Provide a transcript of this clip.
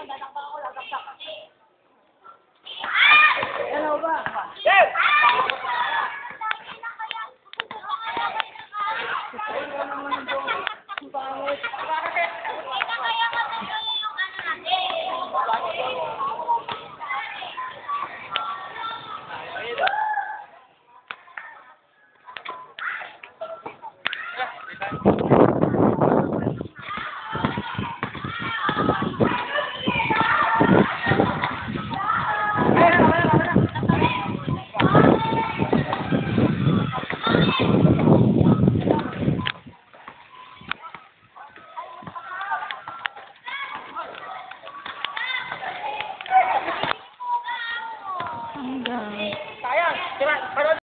madadakdak ako, dadakdak kasi. Ano ba? Yes! Thank you. Um.